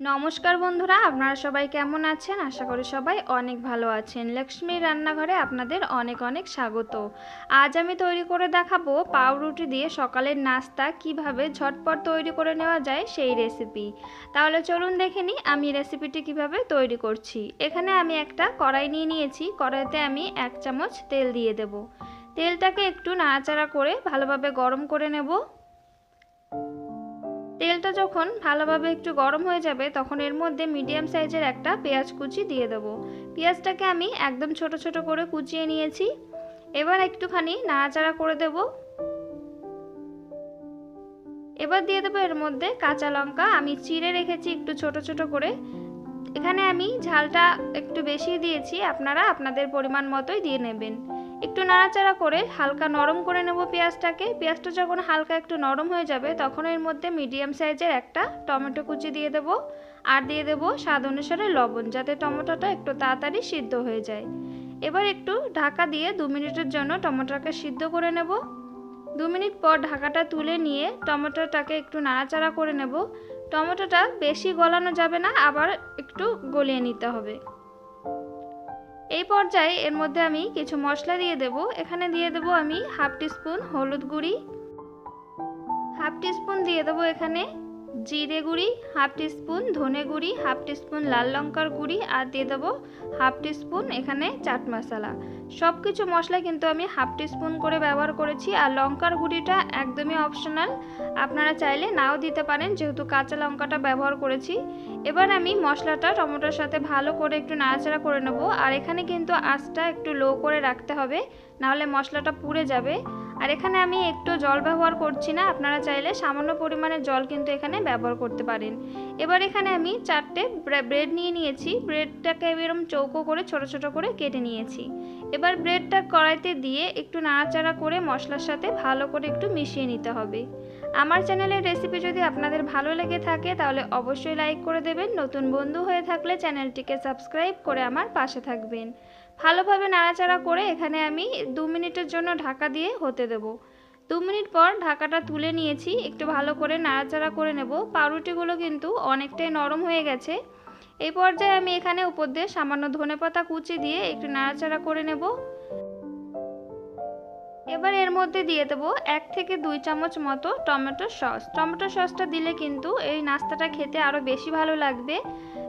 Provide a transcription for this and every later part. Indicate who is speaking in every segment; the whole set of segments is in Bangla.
Speaker 1: নমস্কার বন্ধুরা, আপনারা সবাই কেমন আছেন? আশা করি সবাই অনেক ভালো আছেন। লক্ষ্মীর রান্নাঘরে আপনাদের অনেক অনেক স্বাগত। আজ আমি তৈরি করে দেখাবো পাউরুটি দিয়ে সকালের নাস্তা, কীভাবে ঝটপট তৈরি করে নেওয়া যায় সেই রেসিপি। তাহলে চলুন দেখে নিই আমি রেসিপিটি কীভাবে তৈরি করছি। এখানে আমি একটা কড়াই নিয়ে নিয়েছি, কড়াইতে আমি এক চামচ তেল দিয়ে দেব। তেলটাকে একটু নাড়াচাড়া করে ভালোভাবে গরম করে নেব। তেলটা যখন ভালোভাবে একটু গরম হয়ে যাবে, তখন এর মধ্যে মিডিয়াম সাইজের একটা পেঁয়াজ কুচি দিয়ে দেবো। পেঁয়াজটাকে আমি একদম ছোট ছোট করে কুচিয়ে নিয়েছি। এবার একটুখানি নাড়াচাড়া করে দেব। এবার দিয়ে দেবো এর মধ্যে কাঁচা লঙ্কা। আমি চিড়ে রেখেছি একটু ছোট ছোট করে। এখানে আমি ঝালটা একটু বেশি দিয়েছি, আপনারা আপনাদের পরিমাণ মতোই দিয়ে নেবেন। একটু নাড়াচাড়া করে হালকা নরম করে নেব পেঁয়াজটাকে। পেঁয়াজটা যখন হালকা একটু নরম হয়ে যাবে, তখন এর মধ্যে মিডিয়াম সাইজের একটা টমেটো কুচি দিয়ে দেব। আর দিয়ে দেব স্বাদ অনুসারে লবণ, যাতে টমেটোটা একটু তাড়াতাড়ি সিদ্ধ হয়ে যায়। এবার একটু ঢাকা দিয়ে দু মিনিটের জন্য টমেটোটাকে সিদ্ধ করে নেব। দু মিনিট পর ঢাকাটা তুলে নিয়ে টমেটোটাকে একটু নাড়াচাড়া করে নেব। টমেটোটা বেশি গলানো যাবে না, আবার একটু গলিয়ে নিতে হবে। এই পর্যায়ে এর মধ্যে আমি কিছু মশলা দিয়ে দেব। এখানে দিয়ে দেব আমি হাফ টিস্পুন হলুদ গুঁড়ি। হাফ টিস্পুন দিয়ে দেবো এখানে জিরে গুঁড়ি, হাফ টিস্পুন ধনে গুঁড়ি, হাফ টিস্পুন লাল লঙ্কার গুঁড়ি আর দিয়ে দেবো হাফ টিস্পুন এখানে চাট মশলা। সব কিছু মশলা কিন্তু আমি হাফ টিস্পুন করে ব্যবহার করেছি আর লঙ্কার গুঁড়িটা একদমই অপশনাল। আপনারা চাইলে নাও দিতে পারেন, যেহেতু কাঁচা লঙ্কাটা ব্যবহার করেছি। এবার আমি মশলাটা টমেটোর সাথে ভালো করে একটু নাড়াচাড়া করে নেব। আর এখানে কিন্তু আঁচটা একটু লো করে রাখতে হবে, নাহলে মশলাটা পুড়ে যাবে। আর এখানে আমি একটু জল ব্যবহার করছি না। আপনারা চাইলে সামান্য পরিমাণে জল কিন্তু এখানে ব্যবহার করতে পারেন। এবার এখানে আমি চারটে ব্রেড নিয়ে নিয়েছি। ব্রেডটাকে এরকম চৌকো করে, ছোট ছোট করে কেটে নিয়েছি। এবার ব্রেডটা কড়াইতে দিয়ে একটু নাড়াচাড়া করে মশলার সাথে ভালো করে একটু মিশিয়ে নিতে হবে। আমার চ্যানেলের রেসিপি যদি আপনাদের ভালো লেগে থাকে, তাহলে অবশ্যই লাইক করে দেবেন। নতুন বন্ধু হয়ে থাকলে চ্যানেলটিকে সাবস্ক্রাইব করে আমার পাশে থাকবেন। ভালোভাবে নাড়াচাড়া করে এখানে আমি দু মিনিটের জন্য ঢাকা দিয়ে হতে দেব। দু মিনিট পর ঢাকাটা তুলে নিয়েছি, একটু ভালো করে নাড়াচাড়া করে নেব। পাউরুটিগুলো কিন্তু অনেকটাই নরম হয়ে গেছে। এই পর্যায়ে আমি এখানে উপর দিয়ে সামান্য ধনেপাতা কুচি দিয়ে একটু নাড়াচাড়া করে নেব। এবার এর মধ্যে দিয়ে দেবো এক থেকে দুই চামচ মতো টমেটো সস। টমেটো সসটা দিলে কিন্তু এই নাস্তাটা খেতে আরও বেশি ভালো লাগবে।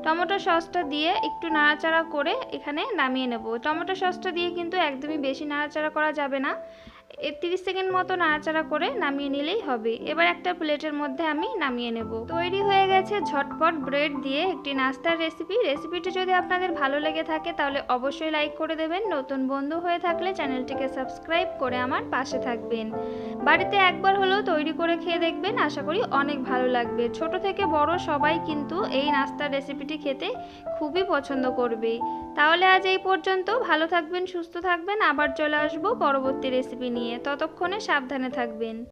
Speaker 1: টমেটো সসটা দিয়ে একটু নাড়াচাড়া করে এখানে নামিয়ে নেব। টমেটো সসটা দিয়ে কিন্তু একদমই বেশি নাড়াচাড়া করা যাবে না। তিরিশ সেকেন্ড মতো নাড়াচাড়া করে নামিয়ে নিলেই হবে। এবার একটা প্লেটের মধ্যে আমি নামিয়ে নেব। তৈরি হয়ে গেছে ঝটপট ব্রেড দিয়ে একটি নাস্তার রেসিপি। রেসিপিটি যদি আপনাদের ভালো লেগে থাকে, তাহলে অবশ্যই লাইক করে দেবেন। নতুন বন্ধু হয়ে থাকলে চ্যানেলটিকে সাবস্ক্রাইব করে আমার পাশে থাকবেন। বাড়িতে একবার হলেও তৈরি করে খেয়ে দেখবেন। আশা করি অনেক ভালো লাগবে। ছোট থেকে বড় সবাই কিন্তু এই নাস্তার রেসিপিটি খেতে খুবই পছন্দ করবে। তাহলে আজ এই পর্যন্ত। ভালো থাকবেন, সুস্থ থাকবেন। আবার চলে আসব পরবর্তী রেসিপি নিয়ে ততক্ষণে সাবধানে থাকবেন।